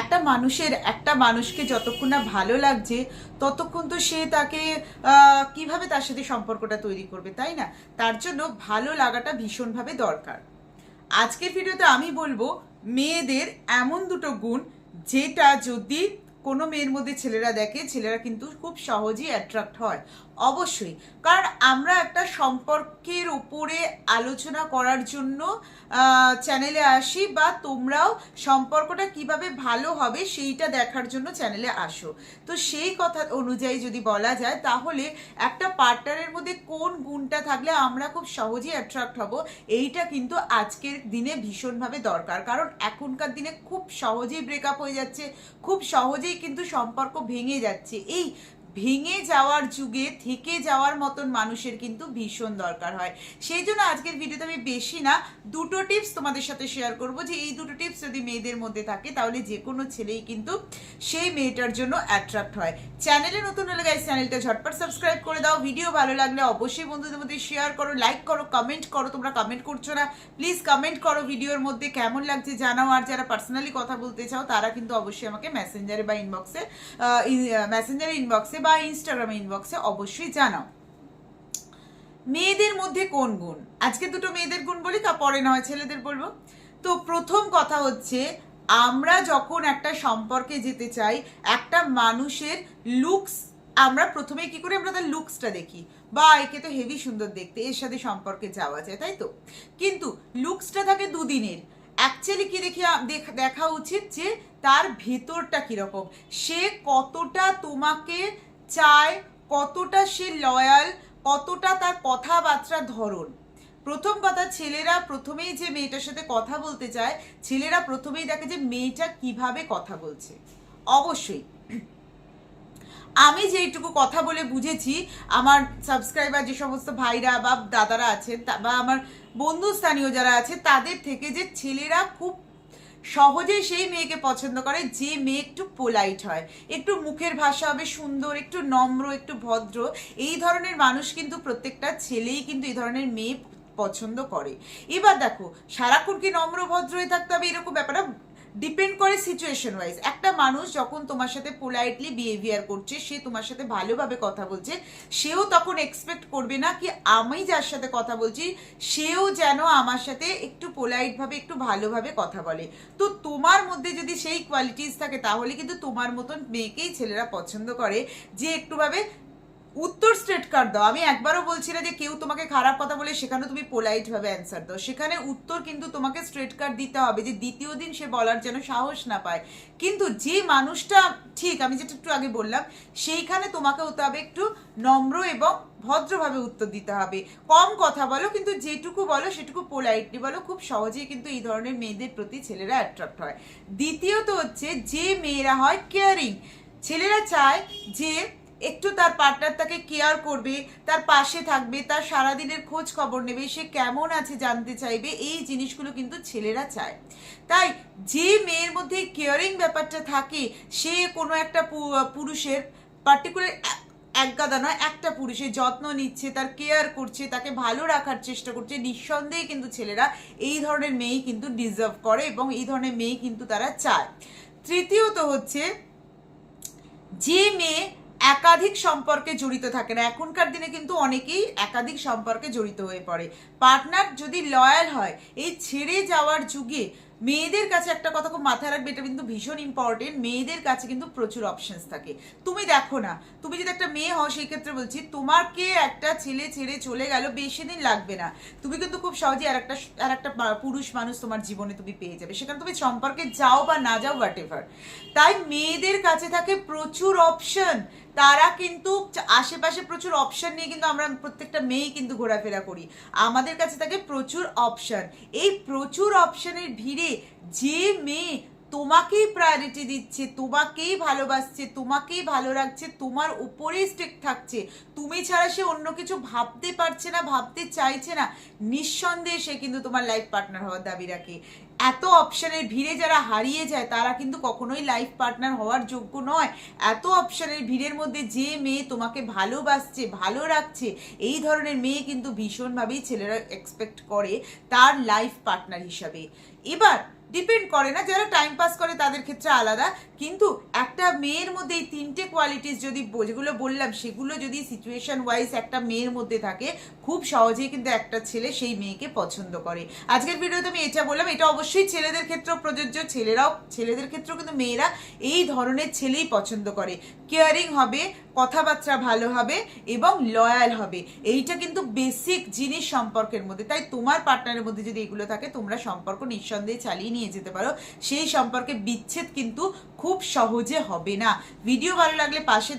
একটা মানুষের, একটা মানুষকে যতক্ষণ না ভালো লাগছে, ততক্ষণ তো সে তাকে কীভাবে তার সাথে সম্পর্কটা তৈরি করবে, তাই না? তার জন্য ভালো লাগাটা ভীষণভাবে দরকার। আজকের ভিডিওতে আমি বলব, মেয়েদের এমন দুটো গুণ, যেটা যদি কোনো মেয়ের মধ্যে ছেলেরা দেখে ছেলেরা কিন্তু খুব সহজেই অ্যাট্রাক্ট হয়, অবশ্যই। কারণ আমরা একটা সম্পর্কের উপরে আলোচনা করার জন্য চ্যানেলে আসি বা তোমরাও সম্পর্কটা কীভাবে ভালো হবে সেইটা দেখার জন্য চ্যানেলে আসো। তো সেই কথা অনুযায়ী যদি বলা যায়, তাহলে একটা পার্টনারের মধ্যে কোন গুণটা থাকলে আমরা খুব সহজেই অ্যাট্রাক্ট হব, এইটা কিন্তু আজকের দিনে ভীষণভাবে দরকার। কারণ এখনকার দিনে খুব সহজেই ব্রেকআপ হয়ে যাচ্ছে, খুব সহজেই কিন্তু সম্পর্ক ভেঙে যাচ্ছে। এই ভেঙে যাওয়ার যুগে থেকে যাওয়ার মতন মানুষের কিন্তু ভীষণ দরকার হয়। সেই জন্য আজকের ভিডিওতে আমি বেশি না, দুটো টিপস তোমাদের সাথে শেয়ার করব যে এই দুটো টিপস যদি মেয়েদের মধ্যে থাকে, তাহলে যে কোনো ছেলেই কিন্তু সেই মেয়েটার জন্য অ্যাট্রাক্ট হয়। চ্যানেলে নতুন হলে গাইস চ্যানেলটা ঝটপট সাবস্ক্রাইব করে দাও। ভিডিও ভালো লাগলে অবশ্যই বন্ধুদের মধ্যে শেয়ার করো লাইক করো কমেন্ট করো, তোমরা কমেন্ট করছ না। প্লিজ কমেন্ট করো ভিডিওর মধ্যে কেমন লাগছে জানাও। আর যারা পার্সোনালি কথা বলতে চাও, তারা কিন্তু অবশ্যই আমাকে মেসেঞ্জারে বা ইনবক্সে মেসেঞ্জারে ইনবক্সে বা ইনস্টাগ্রামে ইনবক্সে অবশ্যই জানাও। মেয়েদের মধ্যে কোন গুণ? আজকে দুটো মেয়েদের গুণ বলি, তা পরে নয় ছেলেদের বলব। তো প্রথম কথা হচ্ছে, আমরা যখন একটা সম্পর্কে যেতে চাই, একটা মানুষের লুকস আমরা প্রথমে কি করে? আমরা তার লুকসটা দেখি। বা একে তো হেভি সুন্দর দেখতে, এর সাথে সম্পর্কে যাওয়া যায়, তাই তো? কিন্তু লুকসটা থাকে দুদিনের। অ্যাকচুয়ালি কি দেখে দেখ- দেখা উচিত যে তার ভেতরটা কীরকম? সে কতটা তোমাকে চায় কতটা সে লয়াল কতটা তার কথাবার্তার ধরন প্রথম কথা, ছেলেরা প্রথমেই যে মেয়েটার সাথে কথা বলতে চায়, ছেলেরা প্রথমেই দেখে যে মেয়েটা কীভাবে কথা বলছে। অবশ্যই। আমি যেইটুকু কথা বলে বুঝেছি, আমার সাবস্ক্রাইবার যে সমস্ত ভাইরা বা দাদারা আছেন, বা আমার বন্ধু স্থানীয় যারা আছে, তাদের থেকে যে ছেলেরা খুব সহজে সেই মেয়েকে পছন্দ করে, যে মেয়ে একটু পোলাইট হয়। একটু মুখের ভাষা হবে সুন্দর, একটু নম্র, একটু ভদ্র। এই ধরনের মানুষ কিন্তু প্রত্যেকটা ছেলেই কিন্তু এই ধরনের মেয়ে পছন্দ করে। এবার দেখো, সারাক্ষণ কি নম্র, ভদ্র হয়ে থাকতে হবে? এরকম ব্যাপারটা ডিপেন্ড করে সিচুয়েশন ওয়াইজ একটা মানুষ যখন তোমার সাথে পোলাইটলি বিহেভিয়ার করছে, সে তোমার সাথে ভালোভাবে কথা বলছে, সেও তখন এক্সপেক্ট করবে না কি আমি যার সাথে কথা বলছি, সেও যেন আমার সাথে একটু পোলাইটভাবে একটু ভালোভাবে কথা বলে। তো তোমার মধ্যে যদি সেই কোয়ালিটিস থাকে, তাহলে কিন্তু তোমার মতন মেয়েকেই ছেলেরা পছন্দ করে যে একটুভাবে উত্তর স্ট্রেট কার্ড দাও? আমি একবারও বলছি না যে কেউ তোমাকে খারাপ কথা বলে সেখানে তুমি পোলাইট ভাবে অ্যান্সার দাও। সেখানে উত্তর কিন্তু তোমাকে স্ট্রেট কার্ড দিতে হবে যে দ্বিতীয় দিন সে বলার যেন সাহস না পায়। কিন্তু যে মানুষটা, ঠিক আমি যেটা একটু আগে বললাম, সেইখানে তোমাকে হতে হবে একটু নম্র এবং ভদ্রভাবে উত্তর দিতে হবে। কম কথা বলো, কিন্তু যেটুকু বলো সেটুকু পোলাইটলি বলো। খুব সহজেই কিন্তু এই ধরনের মেয়েদের প্রতি ছেলেরা অ্যাট্রাক্ট হয়। দ্বিতীয়ত হচ্ছে যে মেয়েরা হয় কেয়ারিং ছেলেরা চায় যে একটু তার পার্টনার তাকে কেয়ার করবে, তার পাশে থাকবে, তার সারাদিনের খোঁজ খবর নেবে, সে কেমন আছে জানতে চাইবে, এই জিনিসগুলো কিন্তু ছেলেরা চায়। তাই যে মেয়ের মধ্যে কেয়ারিং ব্যাপারটা থাকে, সে কোনো একটা পুরুষের পার্টিকুলার এক গাদা নয়, একটা পুরুষের যত্ন নিচ্ছে, তার কেয়ার করছে, তাকে ভালো রাখার চেষ্টা করছে, নিঃসন্দেহে কিন্তু ছেলেরা এই ধরনের মেয়েই কিন্তু ডিজার্ভ করে এবং এই ধরনের মেয়ে কিন্তু তারা চায়। তৃতীয়ত হচ্ছে, যে মেয়ে একাধিক সম্পর্কে জড়িত থাকে না। এখনকার দিনে কিন্তু অনেকেই একাধিক সম্পর্কে জড়িত হয়ে পড়ে। পার্টনার যদি লয়াল হয়, এই ছেড়ে যাওয়ার যুগে মেয়েদের কাছে একটা কথা খুব মাথায় রাখবে, এটা কিন্তু ভীষণ ইম্পর্টেন্ট মেয়েদের কাছে কিন্তু প্রচুর অপশনস থাকে। তুমি দেখো না, তুমি যদি একটা মেয়ে হও, সেই ক্ষেত্রে বলছি তোমাকে একটা ছেলে ছেড়ে চলে গেল, বেশি দিন লাগবে না। তুমি কিন্তু খুব সহজেই আর একটা আর একটা পুরুষ মানুষ তোমার জীবনে তুমি পেয়ে যাবে। সেখানে তুমি সম্পর্কে যাও বা না যাও হোয়াট এভার তাই মেয়েদের কাছে থাকে প্রচুর অপশন তারা কিন্তু আশেপাশে প্রচুর অপশান নিয়ে কিন্তু আমরা প্রত্যেকটা মেয়েই কিন্তু ঘোরাফেরা করি। আমাদের কাছে থাকে প্রচুর অপশান এই প্রচুর অপশানের ভিড়ে যে মেয়ে তোমাকেই প্রায়োরিটি দিচ্ছে, তোমাকেই ভালোবাসছে, তোমাকেই ভালো রাখছে, তোমার উপরেই স্টেক থাকছে। তুমি ছাড়া সে অন্য কিছু ভাবতে পারছে না, ভাবতে চাইছে না। নিঃসন্দেহে সে কিন্তু তোমার লাইফ পার্টনার হওয়ার দাবি রাখে। এত অপশনের ভিড়ে যারা হারিয়ে যায়, তারা কিন্তু কখনোই লাইফ পার্টনার হওয়ার যোগ্য নয়। এত অপশনের ভিড়ের মধ্যে যে মেয়ে তোমাকে ভালোবাসছে, ভালো রাখছে, এই ধরনের মেয়ে কিন্তু ভীষণভাবেই ছেলেরা এক্সপেক্ট করে তার লাইফ পার্টনার হিসাবে। এবার ডিপেন্ড করে না, যারা টাইম পাস করে তাদের ক্ষেত্রে আলাদা। কিন্তু একটা মেয়ের মধ্যে এই তিনটে কোয়ালিটিস যদি যেগুলো বললাম, সেগুলো যদি সিচুয়েশন ওয়াইজ একটা মেয়ের মধ্যে থাকে, খুব সহজেই কিন্তু একটা ছেলে সেই মেয়েকে পছন্দ করে। আজকের ভিডিওতে আমি এটা বললাম, এটা অবশ্যই ছেলেদের ক্ষেত্রেও প্রযোজ্য, ছেলেরাও, ছেলেদের ক্ষেত্রেও কিন্তু মেয়েরা এই ধরনের ছেলেই পছন্দ করে। কেয়ারিং হবে কথাবার্তা ভালো হবে এবং লয়াল হবে। এইটা কিন্তু বেসিক জিনিস সম্পর্কের মধ্যে। তাই তোমার পার্টনারের মধ্যে যদি এগুলো থাকে, তোমরা সম্পর্ক নিঃসন্দেহে চালিয়ে নিয়ে যেতে পারো। সেই সম্পর্কে বিচ্ছেদ কিন্তু খুব সহজে হবে না। ভিডিও ভালো লাগলে পাশে